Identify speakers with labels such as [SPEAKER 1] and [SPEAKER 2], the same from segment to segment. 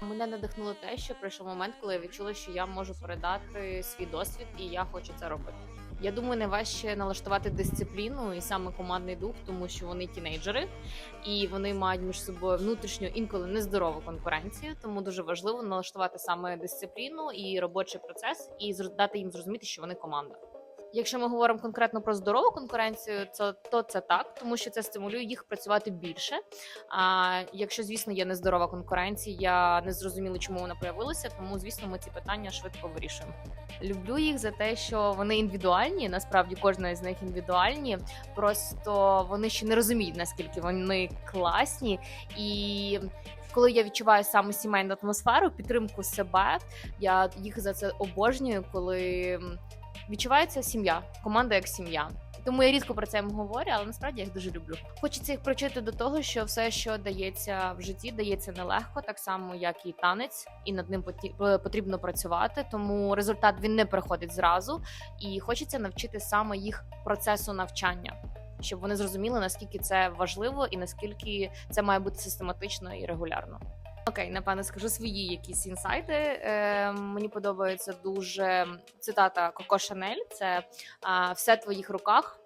[SPEAKER 1] Мене надихнуло те, що прийшов момент, коли я відчула, що я можу передати свій досвід, і я хочу це робити. Я думаю, найважче налаштувати дисципліну і саме командний дух, тому що вони тінейджери, і вони мають між собою внутрішню інколи нездорову конкуренцію. Тому дуже важливо налаштувати саме дисципліну і робочий процес, і дати їм зрозуміти, що вони команда. Якщо ми говоримо конкретно про здорову конкуренцію, то, то це так, тому що це стимулює їх працювати більше. А якщо, звісно, є нездорова конкуренція, я не зрозуміла, чому вона появилася, тому звісно, ми ці питання швидко вирішуємо. Люблю їх за те, що вони індивідуальні. Насправді кожна з них індивідуальні. Просто вони ще не розуміють наскільки вони класні і. Коли я відчуваю саме сімейну атмосферу, підтримку себе, я їх за це обожнюю, коли відчувається сім'я, команда як сім'я. Тому я рідко про це їм говорю, але насправді я їх дуже люблю. Хочеться їх привчити до того, що все, що дається в житті, дається нелегко, так само як і танець, і над ним потрібно працювати. Тому результат він не приходить зразу, і хочеться навчити саме їх процесу навчання, щоб вони зрозуміли наскільки це важливо і наскільки це має бути систематично і регулярно. Окей, напевно, скажу свої якісь інсайти. Е, мені подобається дуже цитата Коко Шанель: це все в твоїх руках.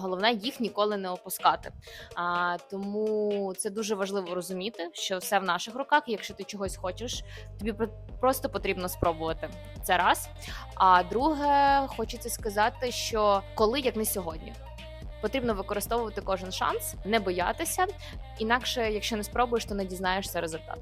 [SPEAKER 1] Головне їх ніколи не опускати. А, тому це дуже важливо розуміти, що все в наших руках. Якщо ти чогось хочеш, тобі про- просто потрібно спробувати. Це раз. А друге, хочеться сказати, що коли як не сьогодні. Потрібно використовувати кожен шанс, не боятися. Інакше, якщо не спробуєш, то не дізнаєшся результат.